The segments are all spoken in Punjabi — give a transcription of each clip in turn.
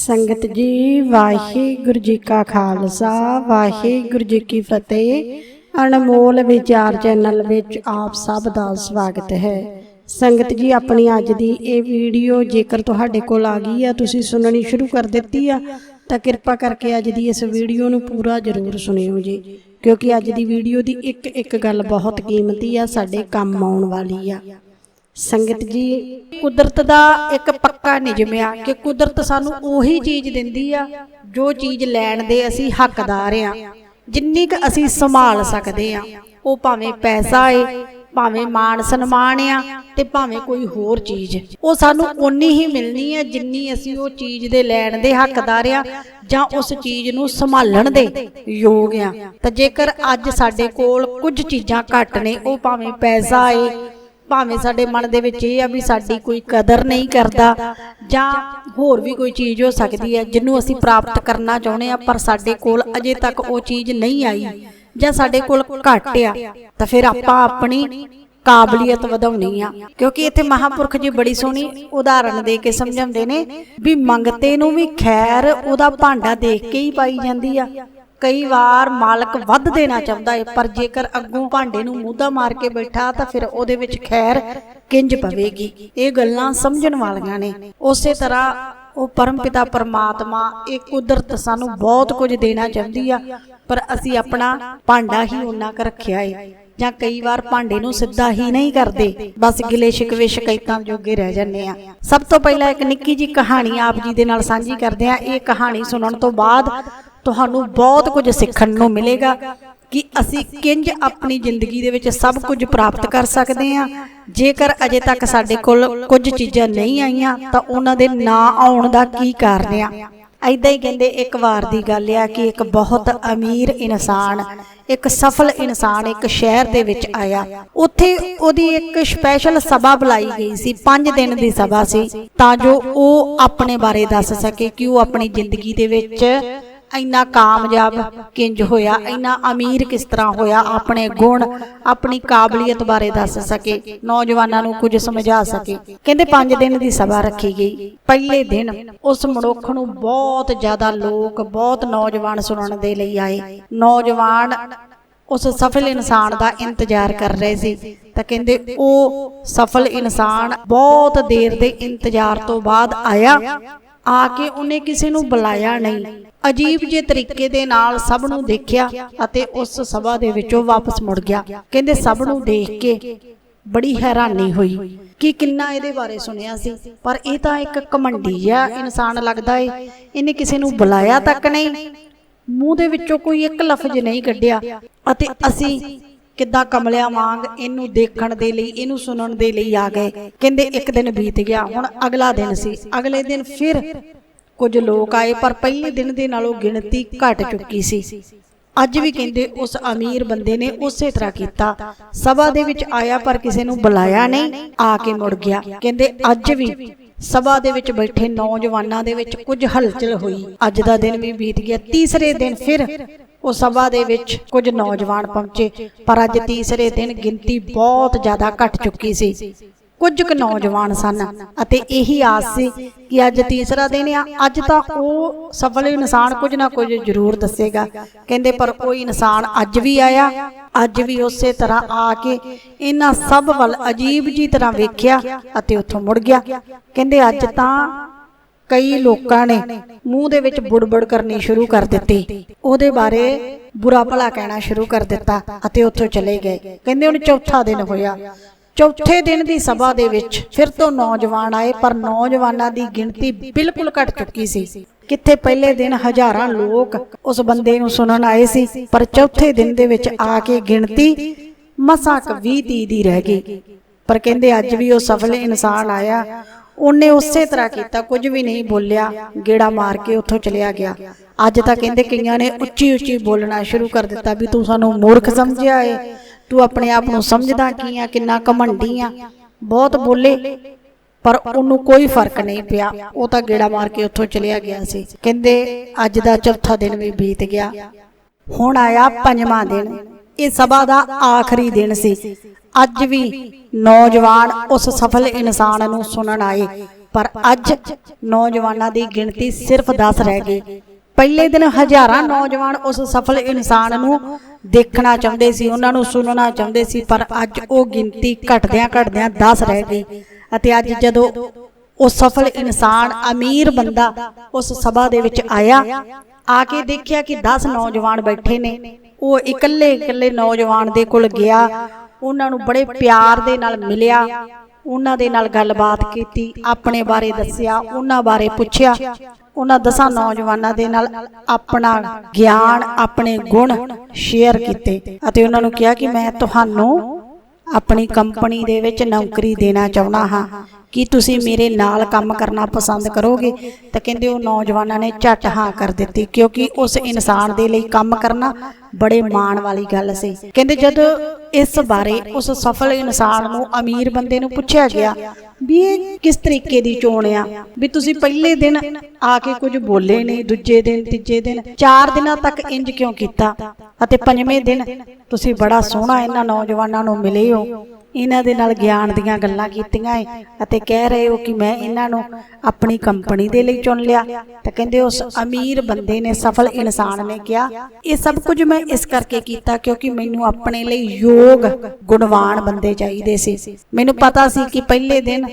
ਸੰਗਤ ਜੀ, ਵਾਹਿਗੁਰੂ ਜੀ ਕਾ ਖਾਲਸਾ, ਵਾਹਿਗੁਰੂ ਜੀ ਕੀ ਫਤਿਹ। ਅਨਮੋਲ ਵਿਚਾਰ ਚੈਨਲ ਵਿੱਚ ਆਪ ਸਭ ਦਾ ਸਵਾਗਤ ਹੈ। ਸੰਗਤ ਜੀ, ਆਪਣੀ ਅੱਜ ਦੀ ਇਹ ਵੀਡੀਓ ਜੇਕਰ ਤੁਹਾਡੇ ਕੋਲ ਆ ਗਈ ਆ, ਤੁਸੀਂ ਸੁਣਨੀ ਸ਼ੁਰੂ ਕਰ ਦਿੱਤੀ ਆ, ਤਾਂ ਕਿਰਪਾ ਕਰਕੇ ਅੱਜ ਦੀ ਇਸ ਵੀਡੀਓ ਨੂੰ ਪੂਰਾ ਜ਼ਰੂਰ ਸੁਣਿਓ ਜੀ। ਕਿਉਂਕਿ ਅੱਜ ਦੀ ਵੀਡੀਓ ਦੀ ਇੱਕ ਇੱਕ ਗੱਲ ਬਹੁਤ ਕੀਮਤੀ ਆ, ਸਾਡੇ ਕੰਮ ਆਉਣ ਵਾਲੀ ਆ। ਸੰਗਤ ਜੀ, ਕੁਦਰਤ ਦਾ ਇੱਕ ਪੱਕਾ ਨਿਯਮ ਆ ਕਿ ਕੁਦਰਤ ਸਾਨੂੰ ਉਹੀ ਚੀਜ਼ ਦਿੰਦੀ ਆ, ਜੋ ਚੀਜ਼ ਲੈਣ ਦੇ ਅਸੀਂ ਹੱਕਦਾਰ ਆ। ਜਿੰਨੀ ਕੁ ਅਸੀਂ ਸੰਭਾਲ ਸਕਦੇ ਆ, ਉਹ ਭਾਵੇਂ ਪੈਸਾ ਏ, ਭਾਵੇਂ ਮਾਣ ਸਨਮਾਨ ਆ ਤੇ ਭਾਵੇਂ ਕੋਈ ਹੋਰ ਚੀਜ਼। ਉਹ ਸਾਨੂੰ ਓਨੀ ਹੀ ਮਿਲਣੀ ਹੈ ਜਿੰਨੀ ਅਸੀਂ ਉਹ ਚੀਜ਼ ਦੇ ਲੈਣ ਦੇ ਹੱਕਦਾਰ ਆ ਜਾਂ ਉਸ ਚੀਜ਼ ਨੂੰ ਸੰਭਾਲਣ ਦੇ ਯੋਗ ਆ। ਤਾਂ ਜੇਕਰ ਅੱਜ ਸਾਡੇ ਕੋਲ ਕੁਝ ਚੀਜ਼ਾਂ ਘੱਟ ਨੇ, ਉਹ ਭਾਵੇਂ ਪੈਸਾ ਏ ਭਾਵੇਂ ਸਾਡੇ ਮਨ ਦੇ ਵਿੱਚ ਇਹ ਆ ਵੀ ਸਾਡੀ ਕੋਈ ਕਦਰ ਨਹੀਂ ਕਰਦਾ ਜਾਂ ਹੋਰ ਵੀ ਕੋਈ ਚੀਜ਼ ਹੋ ਸਕਦੀ ਹੈ ਜਿਹਨੂੰ ਅਸੀਂ ਪ੍ਰਾਪਤ ਕਰਨਾ ਚਾਹੁੰਦੇ ਆ ਪਰ ਸਾਡੇ ਕੋਲ ਅਜੇ ਤੱਕ ਉਹ ਚੀਜ਼ ਨਹੀਂ ਆਈ ਜਾਂ ਸਾਡੇ ਕੋਲ ਘੱਟ ਆ, ਤਾਂ ਫਿਰ ਆਪਾਂ ਆਪਣੀ ਕਾਬਲੀਅਤ ਵਧਾਉਣੀ ਆ। ਕਿਉਂਕਿ ਇੱਥੇ ਮਹਾਪੁਰਖ ਜੀ ਬੜੀ ਸੋਹਣੀ ਉਦਾਹਰਣ ਦੇ ਕੇ ਸਮਝਾਉਂਦੇ ਨੇ ਵੀ ਮੰਗਤੇ ਨੂੰ ਵੀ ਖੈਰ ਉਹਦਾ ਭਾਂਡਾ ਦੇਖ ਕੇ ਹੀ ਪਾਈ ਜਾਂਦੀ ਆ। ਕਈ ਵਾਰ ਮਾਲਕ ਵੱਧ ਦੇਣਾ ਚਾਹੁੰਦਾ ਹੈ ਪਰ ਜੇਕਰ ਅੱਗੋਂ ਭਾਂਡੇ ਨੂੰ ਮੂਧਾ ਮਾਰ ਕੇ ਬੈਠਾ, ਤਾਂ ਫਿਰ ਉਹਦੇ ਵਿੱਚ ਖੈਰ ਕਿੰਜ ਪਵੇਗੀ? ਇਹ ਗੱਲਾਂ ਸਮਝਣ ਵਾਲੀਆਂ ਨੇ। ਉਸੇ ਤਰ੍ਹਾਂ ਉਹ ਪਰਮਪਿਤਾ ਪਰਮਾਤਮਾ, ਇਹ ਕੁਦਰਤ ਸਾਨੂੰ ਬਹੁਤ ਕੁਝ ਦੇਣਾ ਚਾਹੁੰਦੀ ਆ, ਪਰ ਅਸੀਂ ਆਪਣਾ ਭਾਂਡਾ ਹੀ ਉਹਨਾਂ ਕਰ ਰੱਖਿਆ ਏ, ਜਾਂ ਕਈ ਵਾਰ ਭਾਂਡੇ ਨੂੰ ਸਿੱਧਾ ਹੀ ਨਹੀਂ ਕਰਦੇ। ਬਸ ਗਿਲੇ ਸ਼ਿਕਵੇ ਸ਼ਿਕਾਇਤਾਂ ਜੋਗੇ ਰਹਿ ਜਾਂਦੇ ਆ। ਸਭ ਤੋਂ ਪਹਿਲਾਂ ਇੱਕ ਨਿੱਕੀ ਜੀ ਕਹਾਣੀ ਆਪ ਜੀ ਦੇ ਨਾਲ ਸਾਂਝੀ ਕਰਦੇ ਆ। ਇਹ ਕਹਾਣੀ ਸੁਣਨ ਤੋਂ ਬਾਅਦ ਤੁਹਾਨੂੰ ਬਹੁਤ ਕੁਝ ਸਿੱਖਣ ਨੂੰ ਮਿਲੇਗਾ ਕਿ ਅਸੀਂ ਕਿੰਜ ਆਪਣੀ ਜ਼ਿੰਦਗੀ ਦੇ ਵਿੱਚ ਸਭ ਕੁਝ ਪ੍ਰਾਪਤ ਕਰ ਸਕਦੇ ਹਾਂ। ਜੇਕਰ ਅਜੇ ਤੱਕ ਸਾਡੇ ਕੋਲ ਕੁਝ ਚੀਜ਼ਾਂ ਨਹੀਂ ਆਈਆਂ, ਤਾਂ ਉਹਨਾਂ ਦੇ ਨਾ ਆਉਣ ਦਾ ਕੀ ਕਾਰਨ ਆ? ਐਦਾਂ ਹੀ ਕਹਿੰਦੇ, ਇੱਕ ਵਾਰ ਦੀ ਗੱਲ ਆ ਕਿ ਇੱਕ ਬਹੁਤ ਅਮੀਰ ਇਨਸਾਨ, ਇੱਕ ਸਫਲ ਇਨਸਾਨ ਇੱਕ ਸ਼ਹਿਰ ਦੇ ਵਿੱਚ ਆਇਆ। ਉੱਥੇ ਉਹਦੀ ਇੱਕ ਸਪੈਸ਼ਲ ਸਭਾ ਬੁਲਾਈ ਗਈ ਸੀ 5 ਦਿਨ ਦੀ ਸਭਾ ਸੀ, ਤਾਂ ਜੋ ਉਹ ਆਪਣੇ ਬਾਰੇ ਦੱਸ ਸਕੇ ਕਿ ਉਹ ਆਪਣੀ ਜ਼ਿੰਦਗੀ ਦੇ ਵਿੱਚ ਇੰਨਾ ਕਾਮਯਾਬ ਕਿੰਜ ਹੋਇਆ, ਇੰਨਾ ਅਮੀਰ ਕਿਸ ਤਰ੍ਹਾਂ ਹੋਇਆ, ਆਪਣੇ ਗੁਣ, ਆਪਣੀ ਕਾਬਲੀਅਤ ਬਾਰੇ ਦੱਸ ਸਕੇ, ਨੌਜਵਾਨਾਂ ਨੂੰ ਕੁਝ ਸਮਝਾ ਸਕੇ। ਕਹਿੰਦੇ 5 ਦਿਨ ਦੀ ਸਭਾ ਰੱਖੀ ਗਈ। ਪਹਿਲੇ ਦਿਨ ਉਸ ਮਨੁੱਖ ਨੂੰ ਬਹੁਤ ਜ਼ਿਆਦਾ ਲੋਕ, ਬਹੁਤ ਨੌਜਵਾਨ ਸੁਣਨ ਦੇ ਲਈ ਆਏ। ਨੌਜਵਾਨ ਉਸ ਸਫਲ ਇਨਸਾਨ ਦਾ ਇੰਤਜ਼ਾਰ ਕਰ ਰਹੇ ਸੀ। ਤਾਂ ਕਹਿੰਦੇ ਉਹ ਸਫਲ ਇਨਸਾਨ ਬਹੁਤ ਦੇਰ ਦੇ ਇੰਤਜ਼ਾਰ ਤੋਂ ਬਾਅਦ ਆਇਆ। ਆ ਕੇ ਉਹਨੇ ਕਿਸੇ ਨੂੰ ਬੁਲਾਇਆ ਨਹੀਂ। ਅਜੀਬ ਜੇ ਤਰੀਕੇ ਦੇ ਨਾਲ ਸਭ ਨੂੰ ਦੇਖਿਆ ਅਤੇ ਉਸ ਸਭਾ ਦੇ ਵਿੱਚੋਂ ਵਾਪਸ ਮੁੜ ਗਿਆ। ਕਹਿੰਦੇ ਸਭ ਨੂੰ ਦੇਖ ਕੇ ਬੜੀ ਹੈਰਾਨੀ ਹੋਈ ਕਿ ਕਿੰਨਾ ਇਹਦੇ ਬਾਰੇ ਸੁਣਿਆ ਸੀ। ਪਰ ਇਹ ਤਾਂ ਇੱਕ ਕਮੰਡੀ ਆ ਇਨਸਾਨ ਲੱਗਦਾ ਏ। ਇਹਨੇ ਕਿਸੇ ਨੂੰ ਬੁਲਾਇਆ ਤੱਕ ਨਹੀਂ। ਮੂੰਹ ਦੇ ਵਿੱਚੋਂ ਕੋਈ ਇੱਕ ਲਫ਼ਜ਼ ਨਹੀਂ ਕੱਢਿਆ। ਅਤੇ ਅਸੀਂ ਕਿੱਦਾਂ ਕਮਲਿਆਂ ਵਾਂਗ ਇਹਨੂੰ ਦੇਖਣ ਦੇ ਲਈ, ਇਹਨੂੰ ਸੁਣਨ ਦੇ ਲਈ ਆ ਗਏ। ਕਹਿੰਦੇ ਇੱਕ ਦਿਨ ਬੀਤ ਗਿਆ, ਹੁਣ ਅਗਲਾ ਦਿਨ ਸੀ। ਅਗਲੇ ਦਿਨ ਫਿਰ ਕੁਝ ਲੋਕ ਆਏ, ਪਰ ਪਹਿਲੇ ਦਿਨ ਦੇ ਨਾਲੋਂ ਗਿਣਤੀ ਘਟ ਚੁੱਕੀ ਸੀ। ਅੱਜ ਵੀ ਕਹਿੰਦੇ ਉਸ ਅਮੀਰ ਬੰਦੇ ਨੇ ਉਸੇ ਤਰ੍ਹਾਂ ਕੀਤਾ। ਸਭਾ ਦੇ ਵਿੱਚ ਆਇਆ, ਪਰ ਕਿਸੇ ਨੂੰ ਬੁਲਾਇਆ ਨਹੀਂ, ਆ ਕੇ ਮੁੜ ਗਿਆ। ਕਹਿੰਦੇ ਅੱਜ ਵੀ ਸਭਾ ਦੇ ਵਿੱਚ ਬੈਠੇ ਨੌਜਵਾਨਾਂ ਦੇ ਵਿੱਚ ਕੁਝ ਹਲਚਲ ਹੋਈ। ਅੱਜ ਦਾ ਦਿਨ ਵੀ ਬੀਤ ਗਿਆ। ਤੀਸਰੇ ਦਿਨ ਫਿਰ ਉਹ ਸਭਾ ਦੇ ਵਿੱਚ ਕੁਝ ਨੌਜਵਾਨ ਪਹੁੰਚੇ। ਪਰ ਅੱਜ ਤੀਸਰੇ ਦਿਨ ਗਿਣਤੀ ਬਹੁਤ ਜ਼ਿਆਦਾ ਘਟ ਚੁੱਕੀ ਸੀ। ਕੁਝ ਕੁ ਨੌਜਵਾਨ ਸਨ ਅਤੇ ਇਹੀ ਆਸ ਸੀ ਕਿ ਅੱਜ ਤੀਸਰਾ ਦਿਨ ਆ। ਅੱਜ ਤਾਂ ਉਹ ਸਫਲ ਇਨਸਾਨ ਕੁਝ ਨਾ ਕੁਝ ਜ਼ਰੂਰ ਦੱਸੇਗਾ। ਕਹਿੰਦੇ ਪਰ ਉਹ ਇਨਸਾਨ ਅੱਜ ਵੀ ਆਇਆ ਅੱਜ ਵੀ ਉਸੇ ਤਰ੍ਹਾਂ ਆ ਕੇ ਇਹਨਾਂ ਸਭ ਵੱਲ ਅਜੀਬ ਜੀ ਤਰ੍ਹਾਂ ਵੇਖਿਆ ਅਤੇ ਉੱਥੋਂ ਮੁੜ ਗਿਆ। ਕਹਿੰਦੇ ਅੱਜ ਤਾਂ ਕਈ ਲੋਕਾਂ ਨੇ ਮੂੰਹ ਦੇ ਵਿੱਚ ਬੁੜਬੁੜ ਕਰਨੀ ਸ਼ੁਰੂ ਕਰ ਦਿੱਤੀ। ਉਹਦੇ ਬਾਰੇ ਬੁਰਾ ਭਲਾ ਕਹਿਣਾ ਸ਼ੁਰੂ ਕਰ ਦਿੱਤਾ ਅਤੇ ਉੱਥੋਂ ਚਲੇ ਗਏ। ਕਹਿੰਦੇ ਹੁਣ ਚੌਥਾ ਦਿਨ ਹੋਇਆ। ਚੌਥੇ ਦਿਨ ਦੀ ਸਭਾ ਦੇ ਵਿੱਚ ਫਿਰ ਤੋਂ ਨੌਜਵਾਨ ਆਏ, ਪਰ ਨੌਜਵਾਨਾਂ ਦੀ ਗਿਣਤੀ ਬਿਲਕੁਲ ਘਟ ਚੁੱਕੀ ਸੀ। ਕਿੱਥੇ ਪਹਿਲੇ ਦਿਨ ਹਜ਼ਾਰਾਂ ਲੋਕ ਉਸ ਬੰਦੇ ਨੂੰ ਸੁਣਨ ਆਏ ਸੀ, ਪਰ ਚੌਥੇ ਦਿਨ ਦੇ ਵਿੱਚ ਆ ਕੇ ਗਿਣਤੀ ਮਸਾਂ 20 30 ਦੀ ਰਹਿ ਗਈ। ਪਰ ਕਹਿੰਦੇ ਅੱਜ ਵੀ ਉਹ ਸਫਲ ਇਨਸਾਨ ਆਇਆ। ਉਹਨੇ ਉਸੇ ਤਰ੍ਹਾਂ ਕੀਤਾ, ਕੁਝ ਵੀ ਨਹੀਂ ਬੋਲਿਆ, ਗੇੜਾ ਮਾਰ ਕੇ ਉੱਥੋਂ ਚਲਿਆ ਗਿਆ। ਅੱਜ ਤਾਂ ਕਹਿੰਦੇ ਕਈਆਂ ਨੇ ਉੱਚੀ ਉੱਚੀ ਬੋਲਣਾ ਸ਼ੁਰੂ ਕਰ ਦਿੱਤਾ ਵੀ ਤੂੰ ਸਾਨੂੰ ਮੂਰਖ ਸਮਝਿਆ ਏ। ਤੂੰ ਆਪਣੇ ਆਪ ਨੂੰ ਸਮਝਦਾ ਕੀ ਆ, ਕਿੰਨਾ ਕਮੰਡੀ ਆ? ਬਹੁਤ ਬੋਲੇ, ਪਰ ਉਹਨੂੰ ਕੋਈ ਫ਼ਰਕ ਨਹੀਂ ਪਿਆ। ਉਹ ਤਾਂ ਗੇੜਾ ਮਾਰ ਕੇ ਉੱਥੋਂ ਚਲਿਆ ਗਿਆ ਸੀ। ਕਹਿੰਦੇ, ਅੱਜ ਦਾ ਚੌਥਾ ਦਿਨ ਵੀ ਬੀਤ ਗਿਆ। ਹੁਣ ਆਇਆ ਪੰਜਵਾਂ ਦਿਨ। ਇਹ ਸਭਾ ਦਾ ਆਖਰੀ ਦਿਨ ਸੀ। ਅੱਜ ਵੀ ਨੌਜਵਾਨ ਉਸ ਸਫਲ ਇਨਸਾਨ ਨੂੰ ਸੁਣਨ ਆਏ। ਪਰ ਅੱਜ ਨੌਜਵਾਨਾਂ ਦੀ ਗਿਣਤੀ ਸਿਰਫ 10 ਰਹਿ ਗਈ। ਪਹਿਲੇ ਦਿਨ ਹਜ਼ਾਰਾਂ ਨੌਜਵਾਨ ਉਸ ਸਫਲ ਇਨਸਾਨ ਨੂੰ ਦੇਖਣਾ ਚਾਹੁੰਦੇ ਸੀ, ਉਹਨਾਂ ਨੂੰ ਸੁਣਨਾ ਚਾਹੁੰਦੇ ਸੀ, ਪਰ ਅੱਜ ਉਹ ਗਿਣਤੀ ਘਟਦਿਆਂ ਘਟਦਿਆਂ 10 ਰਹਿ ਗਈ ਅਤੇ ਅੱਜ ਜਦੋਂ ਉਹ ਸਫਲ ਇਨਸਾਨ, ਅਮੀਰ ਬੰਦਾ ਉਸ ਸਭਾ ਦੇ ਵਿੱਚ ਆਇਆ, ਆ ਕੇ ਦੇਖਿਆ ਕਿ 10 ਨੌਜਵਾਨ ਬੈਠੇ ਨੇ। ਉਹ ਇਕੱਲੇ ਇਕੱਲੇ ਨੌਜਵਾਨ ਦੇ ਕੋਲ ਗਿਆ, ਉਹਨਾਂ ਨੂੰ ਬੜੇ ਪਿਆਰ ਦੇ ਨਾਲ ਮਿਲਿਆ, ਉਹਨਾਂ ਦੇ ਨਾਲ ਗੱਲਬਾਤ ਕੀਤੀ, ਆਪਣੇ ਬਾਰੇ ਦੱਸਿਆ, ਉਹਨਾਂ ਬਾਰੇ ਪੁੱਛਿਆ ਉਹਨਾਂ ਦਸਾਂ ਨੌਜਵਾਨਾਂ ਦੇ ਨਾਲ ਆਪਣਾ ਗਿਆਨ, ਆਪਣੇ ਗੁਣ ਸ਼ੇਅਰ ਕੀਤੇ ਅਤੇ ਉਹਨਾਂ ਨੂੰ ਕਿਹਾ ਕਿ ਮੈਂ ਤੁਹਾਨੂੰ ਆਪਣੀ ਕੰਪਨੀ ਦੇ ਵਿੱਚ ਨੌਕਰੀ ਦੇਣਾ ਚਾਹੁੰਦਾ ਹਾਂ। ਕੀ ਤੁਸੀਂ ਮੇਰੇ ਨਾਲ ਕੰਮ ਕਰਨਾ ਪਸੰਦ ਕਰੋਗੇ? ਤਾਂ ਕਹਿੰਦੇ ਉਹ ਨੌਜਵਾਨਾਂ ਨੇ ਝਟ ਹਾਂ ਕਰ ਦਿੱਤੀ, ਕਿਉਂਕਿ ਉਸ ਇਨਸਾਨ ਦੇ ਲਈ ਕੰਮ ਕਰਨਾ ਬੜੇ ਮਾਣ ਵਾਲੀ ਗੱਲ ਸੀ। ਕਹਿੰਦੇ ਜਦ ਇਸ ਬਾਰੇ ਉਸ ਸਫਲ ਇਨਸਾਨ ਨੂੰ ਅਮੀਰ ਬੰਦੇ ਨੂੰ ਪੁੱਛਿਆ ਗਿਆ ਵੀ ਇਹ ਕਿਸ ਤਰੀਕੇ ਦੀ ਚੋਣ ਆ? ਵੀ ਤੁਸੀਂ ਪਹਿਲੇ ਦਿਨ ਆ ਕੇ ਕੁਝ ਬੋਲੇ ਨਹੀਂ ਦੂਜੇ ਦਿਨ, ਤੀਜੇ ਦਿਨ, ਚਾਰ ਦਿਨਾਂ ਤੱਕ ਇੰਜ ਕਿਉਂ ਕੀਤਾ? ਅਤੇ ਪੰਜਵੇਂ ਦਿਨ ਤੁਸੀਂ ਬੜਾ ਸੋਹਣਾ ਇਹਨਾਂ ਨੌਜਵਾਨਾਂ ਨੂੰ ਮਿਲੇ ਹੋ। ਇਹਨਾਂ ਦੇ ਨਾਲ ਗਿਆਨ ਦੀਆਂ ਗੱਲਾਂ ਕੀਤੀਆਂ ਏ ਅਤੇ ਕਹਿ ਰਹੇ ਹੋ ਕਿ ਮੈਂ ਇਹਨਾਂ ਨੂੰ ਆਪਣੀ ਕੰਪਨੀ ਦੇ ਲਈ ਚੁਣ ਲਿਆ। ਤਾਂ ਕਹਿੰਦੇ ਉਸ ਅਮੀਰ ਬੰਦੇ ਨੇ, ਸਫਲ ਇਨਸਾਨ ਨੇ ਕਿਹਾ, ਇਹ ਸਭ ਕੁਝ ਮੈਂ ਇਸ ਕਰਕੇ ਕੀਤਾ ਕਿਉਂਕਿ ਮੈਨੂੰ ਆਪਣੇ ਲਈ ਯੋਗ, ਗੁਣਵਾਨ ਬੰਦੇ ਚਾਹੀਦੇ ਸੀ। ਮੈਨੂੰ ਪਤਾ ਸੀ ਕਿ ਪਹਿਲੇ ਦਿਨ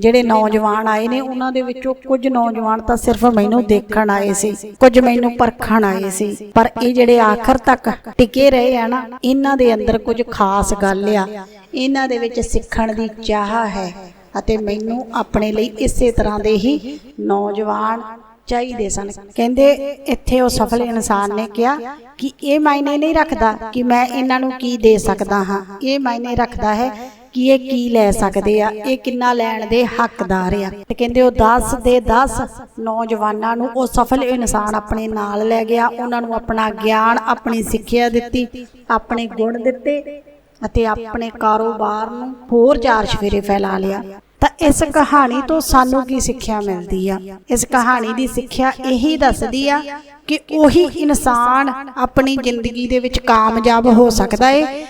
ਜਿਹੜੇ ਨੌਜਵਾਨ ਆਏ ਨੇ, ਉਹਨਾਂ ਦੇ ਵਿੱਚੋਂ ਕੁਝ ਨੌਜਵਾਨ ਤਾਂ ਸਿਰਫ ਮੈਨੂੰ ਦੇਖਣ ਆਏ ਸੀ, ਕੁਝ ਮੈਨੂੰ ਪਰਖਣ ਆਏ ਸੀ। ਪਰ ਇਹ ਜਿਹੜੇ ਆਖਰ ਤੱਕ ਟਿਕੇ ਰਹੇ ਆ ਨਾ, ਇਹਨਾਂ ਦੇ ਅੰਦਰ ਕੁਝ ਖਾਸ ਗੱਲ ਆ। ਇਹਨਾਂ ਦੇ ਵਿੱਚ ਸਿੱਖਣ ਦੀ ਚਾਹ ਹੈ ਅਤੇ ਮੈਨੂੰ ਆਪਣੇ ਲਈ ਇਸੇ ਤਰ੍ਹਾਂ ਦੇ ਹੀ ਨੌਜਵਾਨ ਚਾਹੀਦੇ ਸਨ। ਕਹਿੰਦੇ, ਇੱਥੇ ਉਹ ਸਫਲ ਇਨਸਾਨ ਨੇ ਕਿਹਾ ਕਿ ਇਹ ਮਾਇਨੇ ਨਹੀਂ ਰੱਖਦਾ ਕਿ ਮੈਂ ਇਹਨਾਂ ਨੂੰ ਕੀ ਦੇ ਸਕਦਾ ਹਾਂ। ਇਹ ਮਾਇਨੇ ਰੱਖਦਾ ਹੈ ਕਿ ਇਹ ਕੀ ਲੈ ਸਕਦੇ ਆ? ਇਹ ਕਿੰਨਾ ਲੈਣ ਦੇ ਹੱਕਦਾਰ ਆ? ਤੇ ਕਹਿੰਦੇ ਉਹ 10 ਦੇ 10 ਨੌਜਵਾਨਾਂ ਨੂੰ ਉਹ ਸਫਲ ਇਨਸਾਨ ਆਪਣੇ ਨਾਲ ਲੈ ਗਿਆ। ਉਹਨਾਂ ਨੂੰ ਆਪਣਾ ਗਿਆਨ, ਆਪਣੀ ਸਿੱਖਿਆ ਦਿੱਤੀ, ਆਪਣੇ ਗੁਣ ਦਿੱਤੇ ਅਤੇ ਆਪਣੇ ਕਾਰੋਬਾਰ ਨੂੰ ਹੋਰ ਚਾਰ ਸਫੇਰੇ ਫੈਲਾ ਲਿਆ। ਤਾਂ ਇਸ ਕਹਾਣੀ ਤੋਂ ਸਾਨੂੰ ਕੀ ਸਿੱਖਿਆ ਮਿਲਦੀ ਆ? ਇਸ ਕਹਾਣੀ ਦੀ ਸਿੱਖਿਆ ਇਹੀ ਦੱਸਦੀ ਆ ਕਿ ਉਹੀ ਇਨਸਾਨ ਆਪਣੀ ਜ਼ਿੰਦਗੀ ਦੇ ਵਿੱਚ ਕਾਮਯਾਬ ਹੋ ਸਕਦਾ ਏ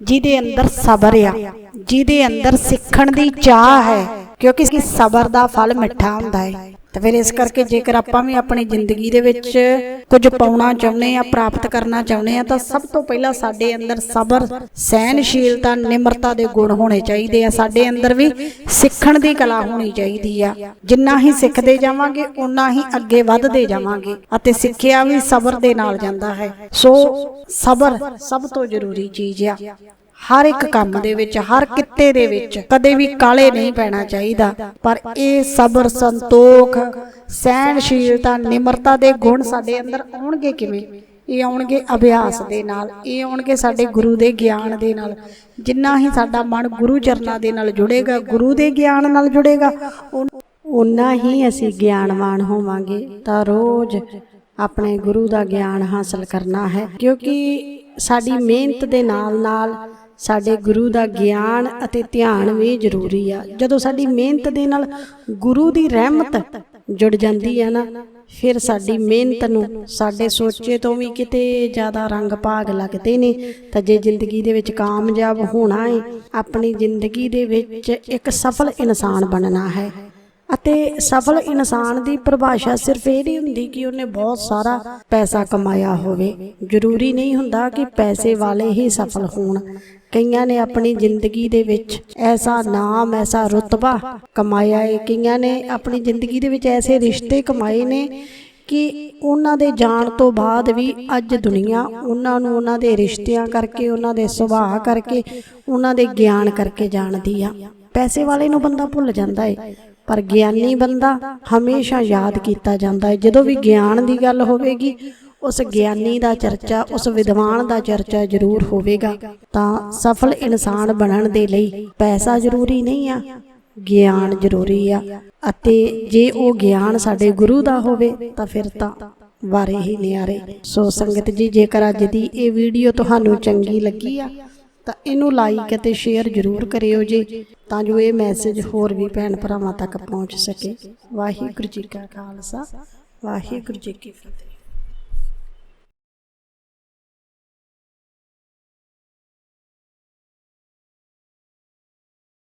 ਜਿਹਦੇ ਅੰਦਰ ਸਬਰ ਆ, ਜਿਹਦੇ ਅੰਦਰ ਸਿੱਖਣ ਦੀ ਚਾਹ ਹੈ, ਕਿਉਂਕਿ ਸਬਰ ਦਾ ਫਲ ਮਿੱਠਾ ਹੁੰਦਾ ਹੈ। ਤਾਂ ਫਿਰ ਇਸ ਕਰਕੇ ਜੇਕਰ ਆਪਾਂ ਵੀ ਆਪਣੀ ਜ਼ਿੰਦਗੀ ਦੇ ਵਿੱਚ ਕੁਝ ਪਾਉਣਾ ਚਾਹੁੰਦੇ ਆ, ਪ੍ਰਾਪਤ ਕਰਨਾ ਚਾਹੁੰਦੇ ਆ, ਤਾਂ ਸਭ ਤੋਂ ਪਹਿਲਾਂ ਸਾਡੇ ਅੰਦਰ ਸਬਰ ਸਹਿਨਸ਼ੀਲਤਾ ਨਿਮਰਤਾ ਦੇ ਗੁਣ ਹੋਣੇ ਚਾਹੀਦੇ ਆ। ਸਾਡੇ ਅੰਦਰ ਵੀ ਸਿੱਖਣ ਦੀ ਕਲਾ ਹੋਣੀ ਚਾਹੀਦੀ ਆ। ਜਿੰਨਾ ਹੀ ਸਿੱਖਦੇ ਜਾਵਾਂਗੇ ਉਨਾ ਹੀ ਅੱਗੇ ਵੱਧਦੇ ਜਾਵਾਂਗੇ ਅਤੇ ਸਿੱਖਿਆ ਵੀ ਸਬਰ ਦੇ ਨਾਲ ਜਾਂਦਾ ਹੈ। ਸੋ ਸਬਰ ਸਭ ਤੋਂ ਜ਼ਰੂਰੀ ਚੀਜ਼ ਆ। ਹਰ ਇੱਕ ਕੰਮ ਦੇ ਵਿੱਚ ਹਰ ਕਿੱਤੇ ਦੇ ਵਿੱਚ ਕਦੇ ਵੀ ਕਾਲੇ ਨਹੀਂ ਪੈਣਾ ਚਾਹੀਦਾ। ਪਰ ਇਹ ਸਬਰ ਸੰਤੋਖ ਸਹਿਨਸ਼ੀਲਤਾ ਨਿਮਰਤਾ ਦੇ ਗੁਣ ਸਾਡੇ ਅੰਦਰ ਆਉਣਗੇ ਕਿਵੇਂ? ਇਹ ਆਉਣਗੇ ਅਭਿਆਸ ਦੇ ਨਾਲ ਇਹ ਆਉਣਗੇ ਸਾਡੇ ਗੁਰੂ ਦੇ ਗਿਆਨ ਦੇ ਨਾਲ। ਜਿੰਨਾ ਹੀ ਸਾਡਾ ਮਨ ਗੁਰੂ ਚਰਨਾਂ ਦੇ ਨਾਲ ਜੁੜੇਗਾ ਗੁਰੂ ਦੇ ਗਿਆਨ ਨਾਲ ਜੁੜੇਗਾ ਉਨਾ ਹੀ ਅਸੀਂ ਗਿਆਨਵਾਨ ਹੋਵਾਂਗੇ ਤਾਂ ਰੋਜ਼ ਆਪਣੇ ਗੁਰੂ ਦਾ ਗਿਆਨ ਹਾਸਲ ਕਰਨਾ ਹੈ। ਕਿਉਂਕਿ ਸਾਡੀ ਮਿਹਨਤ ਦੇ ਨਾਲ ਨਾਲ ਸਾਡੇ ਗੁਰੂ ਦਾ ਗਿਆਨ ਅਤੇ ਧਿਆਨ ਵੀ ਜ਼ਰੂਰੀ ਆ। ਜਦੋਂ ਸਾਡੀ ਮਿਹਨਤ ਦੇ ਨਾਲ ਗੁਰੂ ਦੀ ਰਹਿਮਤ ਜੁੜ ਜਾਂਦੀ ਹੈ ਨਾ ਫਿਰ ਸਾਡੀ ਮਿਹਨਤ ਨੂੰ ਸਾਡੇ ਸੋਚੇ ਤੋਂ ਵੀ ਕਿਤੇ ਜ਼ਿਆਦਾ ਰੰਗ ਭਾਗ ਲੱਗਦੇ ਨੇ। ਤਾਂ ਜੇ ਜ਼ਿੰਦਗੀ ਦੇ ਵਿੱਚ ਕਾਮਯਾਬ ਹੋਣਾ ਹੈ ਆਪਣੀ ਜ਼ਿੰਦਗੀ ਦੇ ਵਿੱਚ ਇੱਕ ਸਫਲ ਇਨਸਾਨ ਬਣਨਾ ਹੈ। ਅਤੇ ਸਫਲ ਇਨਸਾਨ ਦੀ ਪਰਿਭਾਸ਼ਾ ਸਿਰਫ ਇਹ ਨਹੀਂ ਹੁੰਦੀ ਕਿ ਉਹਨੇ ਬਹੁਤ ਸਾਰਾ ਪੈਸਾ ਕਮਾਇਆ ਹੋਵੇ। ਜ਼ਰੂਰੀ ਨਹੀਂ ਹੁੰਦਾ ਕਿ ਪੈਸੇ ਵਾਲੇ ਹੀ ਸਫਲ ਹੋਣ ਕਈਆਂ ਨੇ ਆਪਣੀ ਜ਼ਿੰਦਗੀ ਦੇ ਵਿੱਚ ਐਸਾ ਨਾਮ, ਐਸਾ ਰੁਤਬਾ ਕਮਾਇਆ ਹੈ ਕਈਆਂ ਨੇ ਆਪਣੀ ਜ਼ਿੰਦਗੀ ਦੇ ਵਿੱਚ ਐਸੇ ਰਿਸ਼ਤੇ ਕਮਾਏ ਨੇ ਕਿ ਉਹਨਾਂ ਦੇ ਜਾਣ ਤੋਂ ਬਾਅਦ ਵੀ ਅੱਜ ਦੁਨੀਆ ਉਹਨਾਂ ਨੂੰ ਉਹਨਾਂ ਦੇ ਰਿਸ਼ਤਿਆਂ ਕਰਕੇ, ਉਹਨਾਂ ਦੇ ਸੁਭਾਅ ਕਰਕੇ, ਉਹਨਾਂ ਦੇ ਗਿਆਨ ਕਰਕੇ ਜਾਣਦੀ ਆ। ਪੈਸੇ ਵਾਲੇ ਨੂੰ ਬੰਦਾ ਭੁੱਲ ਜਾਂਦਾ ਹੈ ਪਰ ਗਿਆਨੀ ਬੰਦਾ ਹਮੇਸ਼ਾ ਯਾਦ ਕੀਤਾ ਜਾਂਦਾ ਹੈ ਜਦੋਂ ਵੀ ਗਿਆਨ ਦੀ ਗੱਲ ਹੋਵੇਗੀ ਉਸ ਗਿਆਨੀ ਦਾ ਚਰਚਾ, ਉਸ ਵਿਦਵਾਨ ਦਾ ਚਰਚਾ ਜ਼ਰੂਰ ਹੋਵੇਗਾ। ਤਾਂ ਸਫਲ ਇਨਸਾਨ ਬਣਨ ਦੇ ਲਈ ਪੈਸਾ ਜ਼ਰੂਰੀ ਨਹੀਂ ਆ, ਗਿਆਨ ਜ਼ਰੂਰੀ ਆ। ਅਤੇ ਜੇ ਉਹ ਗਿਆਨ ਸਾਡੇ ਗੁਰੂ ਦਾ ਹੋਵੇ, ਤਾਂ ਫਿਰ ਤਾਂ ਵਾਰੇ ਹੀ ਨਿਆਰੇ। ਸੋ ਸੰਗਤ ਜੀ, ਜੇਕਰ ਅੱਜ ਦੀ ਇਹ ਵੀਡੀਓ ਤੁਹਾਨੂੰ ਚੰਗੀ ਲੱਗੀ ਆ, ਤਾਂ ਇਹਨੂੰ ਲਾਈਕ ਅਤੇ ਸ਼ੇਅਰ ਜ਼ਰੂਰ ਕਰਿਓ ਜੀ, ਤਾਂ ਜੋ ਇਹ ਮੈਸੇਜ ਹੋਰ ਵੀ ਭੈਣ ਭਰਾਵਾਂ ਤੱਕ ਪਹੁੰਚ ਸਕੇ। ਵਾਹਿਗੁਰੂ ਜੀ ਕਾ ਖਾਲਸਾ, ਵਾਹਿਗੁਰੂ ਜੀ ਕੀ ਫਤਿਹ।